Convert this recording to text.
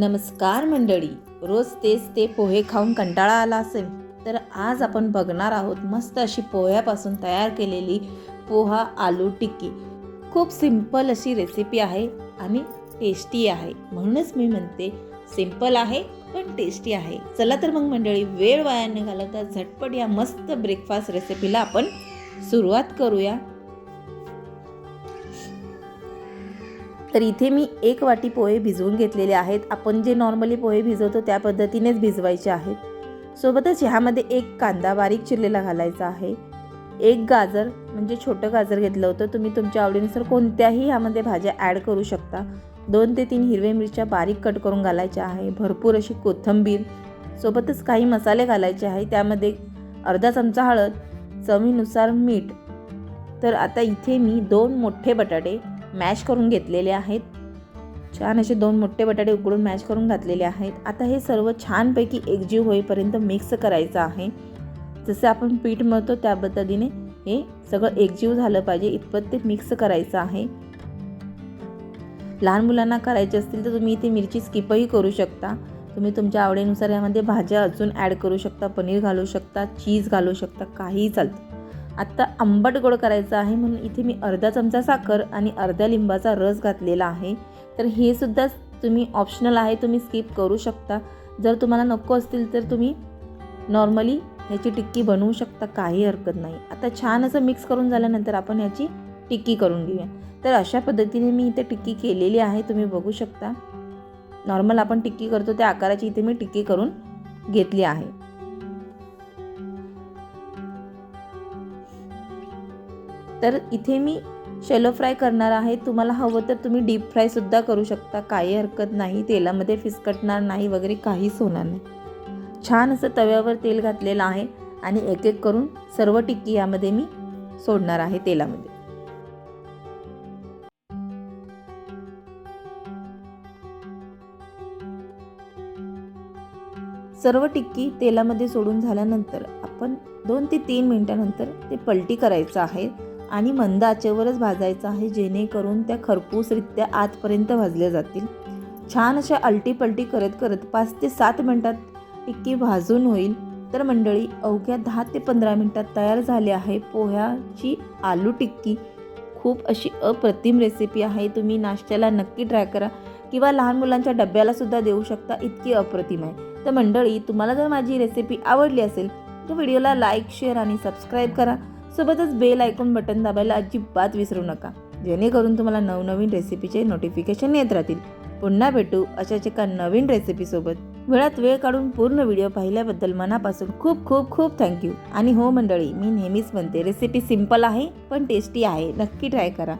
नमस्कार मंडळी. रोज तेच ते पोहे खाऊन कंटाळा आला असेल तर आज आपण बघणार आहोत मस्त अशी पोह्यापासून तयार केलेली पोहा आलू टिक्की. खूप सिंपल अशी रेसिपी आहे आणि टेस्टी आहे. म्हणूनच मी म्हणते सिंपल आहे पण टेस्टी आहे. चला तर मग मंडळी वेळ वाया न घालवता झटपट या मस्त ब्रेकफास्ट रेसिपीला आपण सुरुवात करूया. तर इथे मी एक वाटी पोहे भिजवून घेतलेले आहेत. आपण जे नॉर्मली पोहे भिजवतो त्या पद्धतीनेच भिजवायचे आहेत. सोबतच ह्यामध्ये एक कांदा बारीक चिरलेला घालायचा आहे. एक गाजर म्हणजे छोटं गाजर घेतलं होतं. तुम्ही तुमच्या आवडीनुसार कोणत्याही ह्यामध्ये भाज्या ॲड करू शकता. दोन ते तीन हिरवे मिरच्या बारीक कट करून घालायच्या आहे. भरपूर अशी कोथिंबीर सोबतच काही मसाले घालायचे आहे. त्यामध्ये अर्धा चमचा हळद चवीनुसार मीठ. तर आता इथे मी दोन मोठे बटाटे मॅश करून घेतलेले आहेत. छान असे दोन मोठे बटाटे उकडून मॅश करून घातलेले आहेत. आता हे सर्व छानपैकी एकजीव होईपर्यंत मिक्स करायचं आहे. जसे आपण पीठ मळतो त्या पद्धतीने हे सगळं एकजीव झालं पाहिजे. इतपत ते मिक्स करायचं आहे. लहान मुलांना करायचे असतील तर तुम्ही इथे मिरची स्किपही करू शकता. तुम्ही तुमच्या आवडीनुसार यामध्ये भाज्या अजून ॲड करू शकता पनीर घालू शकता चीज घालू शकता काहीही चालतं. आत्ता आंबट गोड करायचं आहे म्हणून इथे मी अर्धा चमचा साखर आणि अर्ध्या लिंबाचा रस घातलेला आहे. तर हे सुद्धा तुम्ही ऑप्शनल आहे तुम्ही स्किप करू शकता. जर तुम्हाला नको असतील तर तुम्ही नॉर्मली ह्याची टिक्की बनवू शकता काही हरकत नाही. आता छान असं मिक्स करून झाल्यानंतर आपण ह्याची टिक्की करून घेऊया. तर अशा पद्धतीने मी इथे टिक्की केलेली आहे तुम्ही बघू शकता. नॉर्मल आपण टिक्की करतो त्या आकाराची इथे मी टिक्की करून घेतली आहे. तर इथे मी शेलो फ्राय करणार आहे. तुम्हाला हवं तर तुम्ही डीप फ्रायसुद्धा करू शकता. काही हरकत नाही. तेलामध्ये फिसकटणार नाही वगैरे काहीच होणार नाही. छान असं तव्यावर तेल घातलेलं आहे आणि एक एक करून सर्व टिक्की यामध्ये मी सोडणार आहे तेलामध्ये. सर्व टिक्की तेलामध्ये सोडून झाल्यानंतर आपण दोन ते तीन मिनटानंतर ते पलटी करायचं आहे. आणि मंद आचेवरच भाजायचं आहे जेणेकरून त्या खरपूसरित्या आतपर्यंत भाजल्या जातील. छान अशा अलटीपलटी करत करत पाच ते सात मिनटात टिक्की भाजून होईल. तर मंडळी अवघ्या दहा ते पंधरा मिनटात तयार झाली आहे पोह्याची आलू टिक्की. खूप अशी अप्रतिम रेसिपी आहे. तुम्ही नाश्त्याला नक्की ट्राय करा किंवा लहान मुलांच्या डब्याला सुद्धा देऊ शकता. इतकी अप्रतिम आहे. तर मंडळी तुम्हाला जर माझी रेसिपी आवडली असेल तर व्हिडिओला लाईक शेअर आणि सबस्क्राईब करा. सोबतच बेल ऐकून बटन दाबायला अजिबात विसरू नका. जेणेकरून तुम्हाला नवनवीन रेसिपीचे नोटिफिकेशन येत राहतील. पुन्हा भेटू अशाच एका नवीन रेसिपीसोबत वेळात वेळ काढून पूर्ण व्हिडिओ पाहिल्याबद्दल मनापासून खूप खूप खूप थँक्यू आणि हो मंडळी मी नेहमीच म्हणते रेसिपी सिंपल आहे पण टेस्टी आहे. नक्की ट्राय करा.